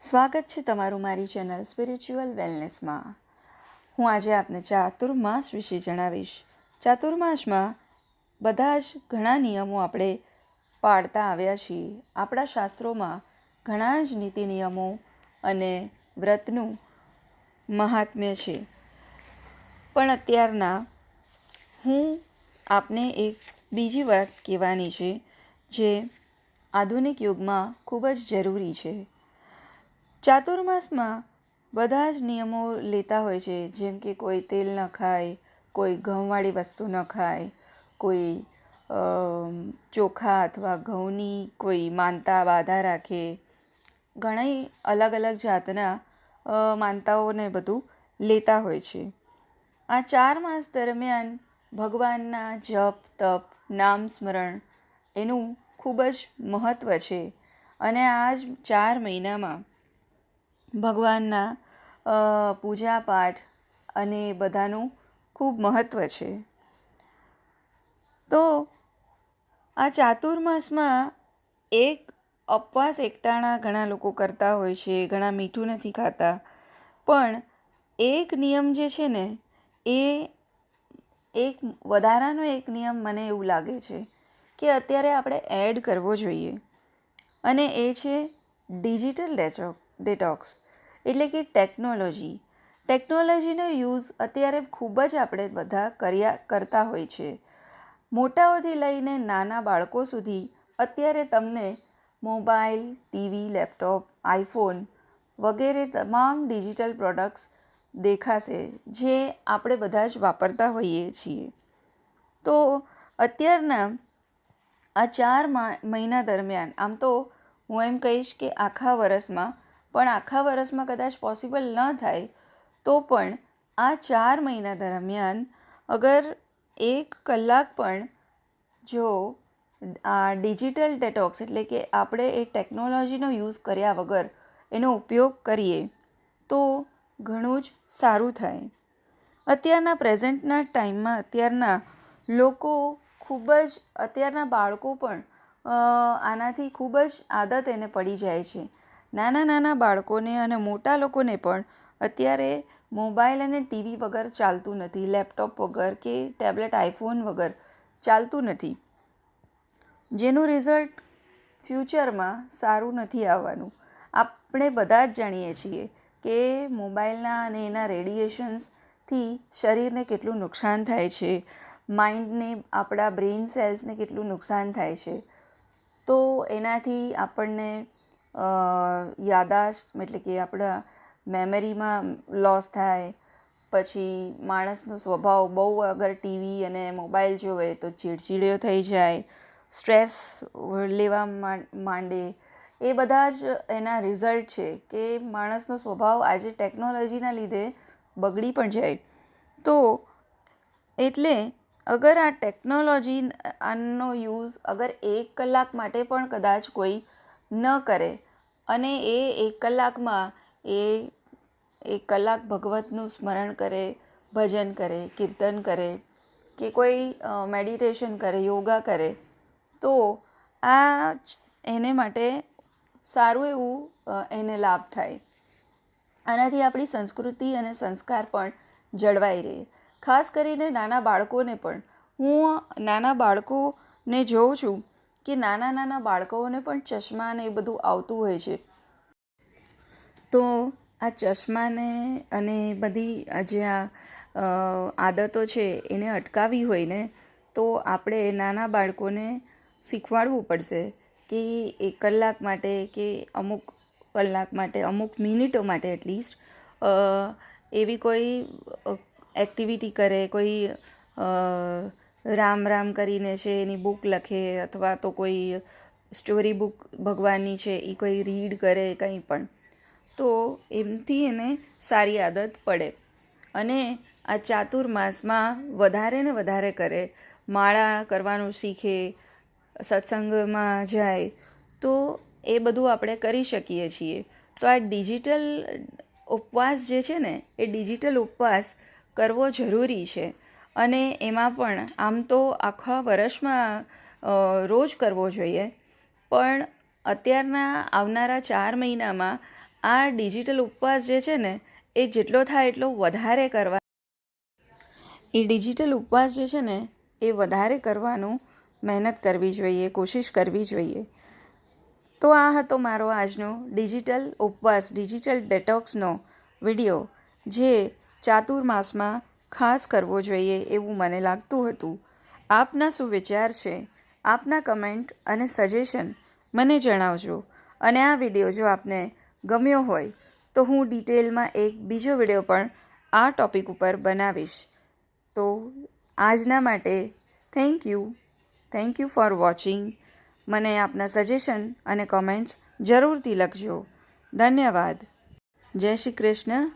સ્વાગત છે તમારું મારી ચેનલ સ્પિરિચ્યુઅલ વેલનેસમાં હું આજે આપને ચાતુર્માસ વિશે જણાવીશ. ચાતુર્માસમાં બધા જ ઘણા નિયમો આપણે પાળતા આવ્યા છીએ. આપણા શાસ્ત્રોમાં ઘણા જ નીતિ નિયમો અને વ્રતનું મહાત્મ્ય છે. પણ અત્યારના હું આપને એક બીજી વાત કહેવાની છે, જે આધુનિક યુગમાં ખૂબ જ જરૂરી છે. ચાતુર્માસમાં બધા જ નિયમો લેતા હોય છે. જેમ કે કોઈ તેલ ન ખાય, કોઈ ઘઉંવાળી વસ્તુ ન ખાય, કોઈ ચોખા અથવા ઘઉંની કોઈ માનતા બાધા રાખે. ઘણી અલગ અલગ જાતના માનતાઓને બધું લેતા હોય છે. આ ચાર માસ દરમિયાન ભગવાનના જપ, તપ, નામ સ્મરણ એનું ખૂબ જ મહત્ત્વ છે. અને આ જ ચાર મહિનામાં ભગવાનના પૂજા પાઠ અને બધાનું ખૂબ મહત્ત્વ છે. તો આ ચાતુર્માસમાં એક અપવાસ એકટાણા ઘણા લોકો કરતા હોય છે, ઘણા મીઠું નથી ખાતા. પણ એક નિયમ જે છે ને, એ એક વધારાનો એક નિયમ મને એવું લાગે છે કે અત્યારે આપણે એડ કરવો જોઈએ. અને એ છે ડિજિટલ ડેચો ડેટોક્સ એટલે કે ટેકનોલોજી ટેકનોલોજીનો યુઝ અત્યારે ખૂબ જ આપણે બધા કર્યા, કરતા હોય છે. મોટાઓથી લઈને નાના બાળકો સુધી અત્યારે તમને મોબાઈલ, ટીવી, લેપટોપ, આઈફોન વગેરે તમામ ડિજિટલ પ્રોડક્ટ્સ દેખાશે, જે આપણે બધા જ વાપરતા હોઈએ છીએ. તો અત્યારના આ ચાર મહિના દરમિયાન, આમ તો હું એમ કહીશ કે આખા વર્ષમાં પણ આખા વરસમાં કદાચ પોસિબલ ન થાય, તો પણ આ ચાર મહિના દરમિયાન અગર એક કલાક પણ જો આ ડિજિટલ ડેટોક્સ એટલે કે આપણે એ ટેકનોલોજીનો યુઝ કર્યા વગર એનો ઉપયોગ કરીએ, તો ઘણું જ સારું થાય. અત્યારના પ્રેઝન્ટના ટાઈમમાં અત્યારના લોકો ખૂબ જ, અત્યારના બાળકો પણ આનાથી ખૂબ જ આદત એને પડી જાય છે. નાના નાના બાળકોને અને મોટા લોકોને પણ અત્યારે મોબાઈલ અને ટીવી વગર ચાલતું નથી, લેપટોપ વગર કે ટેબ્લેટ, આઈફોન વગર ચાલતું નથી. જેનું રિઝલ્ટ ફ્યુચરમાં સારું નથી આવવાનું. આપણે બધા જ જાણીએ છીએ કે મોબાઈલના અને એના રેડિએશન્સથી શરીરને કેટલું નુકસાન થાય છે, માઇન્ડને, આપણા બ્રેઇન સેલ્સને કેટલું નુકસાન થાય છે. તો એનાથી આપણને યાદાશ્ત એટલે કે આપણા મેમરીમાં લોસ થાય, પછી માણસનો સ્વભાવ બહુ અગર ટીવી અને મોબાઈલ જોવે તો ચીડચીડ્યો થઈ જાય, સ્ટ્રેસ લેવા માંડે. એ બધા જ એના રિઝલ્ટ છે કે માણસનો સ્વભાવ આજે ટેકનોલોજીના લીધે બગડી પણ જાય. તો એટલે અગર આ ટેકનોલોજી, આનો યુઝ અગર એક કલાક માટે પણ કદાચ કોઈ ન કરે. અને એ એક કલાકમાં એ એક કલાક ભગવતનું સ્મરણ કરે, ભજન કરે, કીર્તન કરે કે કોઈ મેડિટેશન કરે, યોગા કરે. તો આ એને માટે સારું એવું એને લાભ થાય. આનાથી આપણી સંસ્કૃતિ અને સંસ્કાર પણ જળવાઈ રહે. ખાસ કરીને નાના બાળકોને પણ. હું નાના બાળકોને જોઉં છું કે નાના નાના બાળકોને પણ ચશ્મા ને એ બધું આવતું હોય છે. તો આ ચશ્માને અને બધી જે આ આદતો છે એને અટકાવી હોય ને, તો આપણે નાના બાળકોને શીખવાડવું પડશે કે એક કલાક માટે કે અમુક કલાક માટે, અમુક મિનિટો માટે એટલીસ્ટ એવી કોઈ એક્ટિવિટી કરે, કોઈ રામ રામ કરીને છે, એની બુક લખે અથવા તો કોઈ સ્ટોરી બુક ભગવાનની છે એ કોઈ રીડ કરે કંઈ પણ. તો એમથી એને સારી આદત પડે. અને આ ચાતુર્માસમાં વધારે ને વધારે કરે. માળા કરવાનું શીખે, સત્સંગમાં જાય, તો એ બધું આપણે કરી શકીએ છીએ. તો આ ડિજિટલ ઉપવાસ જે છે ને, એ ડિજિટલ ઉપવાસ કરવો જરૂરી છે. અને એમાં પણ આમ તો આખા વર્ષમાં રોજ કરવો જોઈએ. પણ અત્યારના આવનારા ચાર મહિનામાં આ ડિજિટલ ઉપવાસ જે છે ને, એ જેટલો થાય એટલો વધારે કરવા એ ડિજિટલ ઉપવાસ જે છે ને, એ વધારે કરવાનું મહેનત કરવી જોઈએ, કોશિશ કરવી જોઈએ. તો આ હતો મારો આજનો ડિજિટલ ઉપવાસ, ડિજિટલ ડેટોક્સનો વીડિયો, જે ચાતુર્માસમાં ખાસ કરવો જોઈએ એવું મને લાગતું હતું. આપના શું વિચાર છે. આપના કમેન્ટ અને સજેશન મને જણાવજો. અને આ વીડિયો જો આપને ગમ્યો હોય, તો હું ડિટેલમાં એક બીજો વીડિયો પણ આ ટોપિક ઉપર બનાવીશ. તો આજના માટે thank you. Thank you for watching. મને આપના સજેશન અને કોમેન્ટ્સ જરૂરથી લખજો. ધન્યવાદ. જય શ્રી કૃષ્ણ.